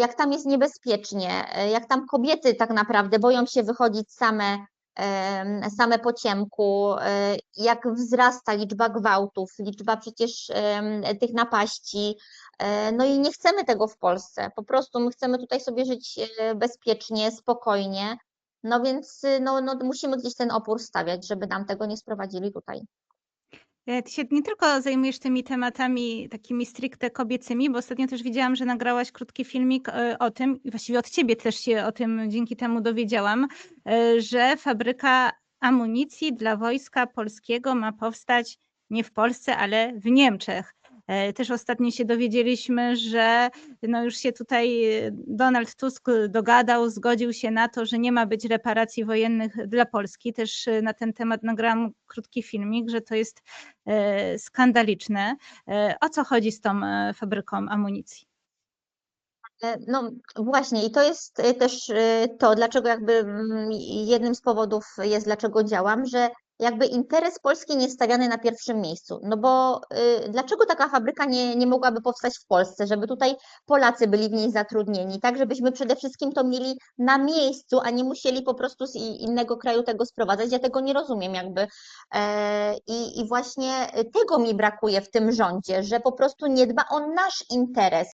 jak tam jest niebezpiecznie, e, jak tam kobiety tak naprawdę boją się wychodzić same, same po ciemku, e, jak wzrasta liczba gwałtów, liczba przecież tych napaści. E, No i nie chcemy tego w Polsce. Po prostu my chcemy tutaj sobie żyć bezpiecznie, spokojnie. No więc no, no, musimy gdzieś ten opór stawiać, żeby nam tego nie sprowadzili tutaj. E, Ty się nie tylko zajmujesz tymi tematami takimi stricte kobiecymi, bo ostatnio też widziałam, że nagrałaś krótki filmik e, o tym, i właściwie od ciebie też się o tym dzięki temu dowiedziałam, e, że fabryka amunicji dla wojska polskiego ma powstać nie w Polsce, ale w Niemczech. E, Też ostatnio się dowiedzieliśmy, że no już się tutaj e, Donald Tusk dogadał, zgodził się na to, że nie ma być reparacji wojennych dla Polski. Też e, na ten temat nagrałam krótki filmik, że to jest skandaliczne. O co chodzi z tą fabryką amunicji? No właśnie, i to jest też to, dlaczego jakby mm, jednym z powodów jest, dlaczego działam, że jakby interes Polski nie stawiany na pierwszym miejscu. No bo y, dlaczego taka fabryka nie, nie mogłaby powstać w Polsce, żeby tutaj Polacy byli w niej zatrudnieni, tak, żebyśmy przede wszystkim to mieli na miejscu, a nie musieli po prostu z innego kraju tego sprowadzać. Ja tego nie rozumiem jakby. E, I, I właśnie tego mi brakuje w tym rządzie, że po prostu nie dba o nasz interes,